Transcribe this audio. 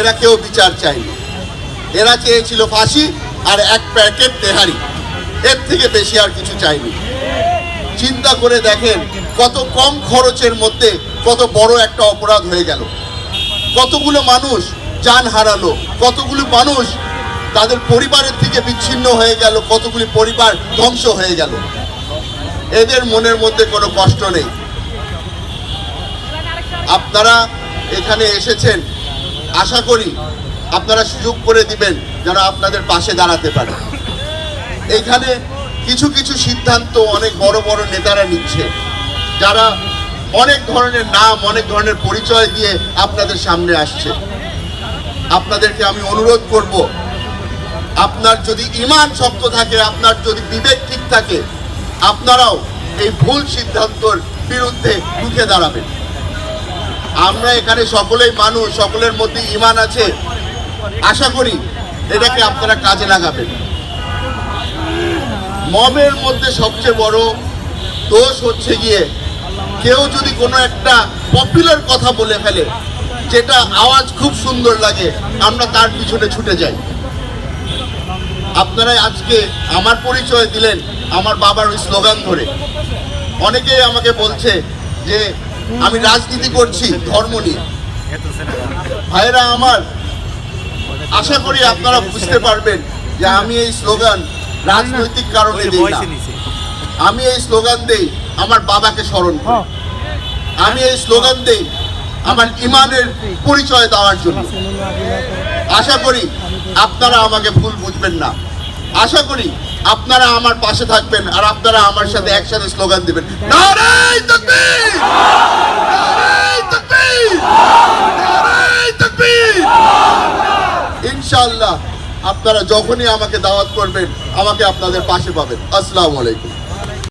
এরা কেউ বিচার চায়নি। এরা চেয়েছিল ফাঁসি আর এক প্যাকেট তেহারি। এর থেকে বেশি আর কিছু চাইনি চিন্তা করে দেখেন কত কম খরচের মধ্যে কত বড় একটা অপরাধ হয়ে গেল। কতগুলো মানুষ যান হারালো, কতগুলো মানুষ তাদের পরিবারের থেকে বিচ্ছিন্ন হয়ে গেল, কতগুলি পরিবার ধ্বংস হয়ে গেল। এদের মনের মধ্যে কোনো কষ্ট নেই। আপনারা এখানে এসেছেন, আশা করি আপনারা সুযোগ করে দিবেন যেন আপনাদের পাশে দাঁড়াতে পারে। এখানে কিছু কিছু সিদ্ধান্ত অনেক বড় বড় নেতারা নিচ্ছে, যারা অনেক ধরনের নাম, অনেক ধরনের পরিচয় দিয়ে আপনাদের সামনে আসছে। আপনাদেরকে আমি অনুরোধ করব, আপনার যদি ইমান শক্ত থাকে, আপনার যদি বিবেক ঠিক থাকে আপনারাও এই ভুল সিদ্ধান্তর বিরুদ্ধে রুখে দাঁড়াবেন। আমরা এখানে সকলেই মানুষ, সকলের মধ্যে ইমান আছে। আশা করি এটাকে আপনারা কাজে লাগাবেন। মমের মধ্যে সবচেয়ে বড় দোষ হচ্ছে গিয়ে কেউ যদি কোনো একটা পপুলার কথা বলে ফেলে, যেটা আওয়াজ খুব সুন্দর লাগে, আমরা তার পিছনে ছুটে যাই। আপনারা আজকে আমার পরিচয় দিলেন আমার বাবার ওই স্লোগান ধরে। অনেকেই আমাকে বলছে যে আমি রাজনীতি করছি ধর্ম নিয়ে। ভাইরা আমার আশা করি আপনারা বুঝতে পারবেন যে আমি এই স্লোগান রাজনৈতিক কারণে দিই না। আমি এই স্লোগান দেই আমার বাবাকে স্মরণ করি। আমি এই স্লোগান দেই আমার ইমানের পরিচয় দেওয়ার জন্য। আশা করি আপনারা আমাকে ভুল বুঝবেন না। আশা করি আপনারা আমার পাশে থাকবেন আর আপনারা আমার সাথে একসাথে স্লোগান দিবেন। ইনশাআল্লাহ আপনারা যখনই আমাকে দাওয়াত করবেন, আমাকে আপনাদের পাশে পাবেন। আসসালামু আলাইকুম।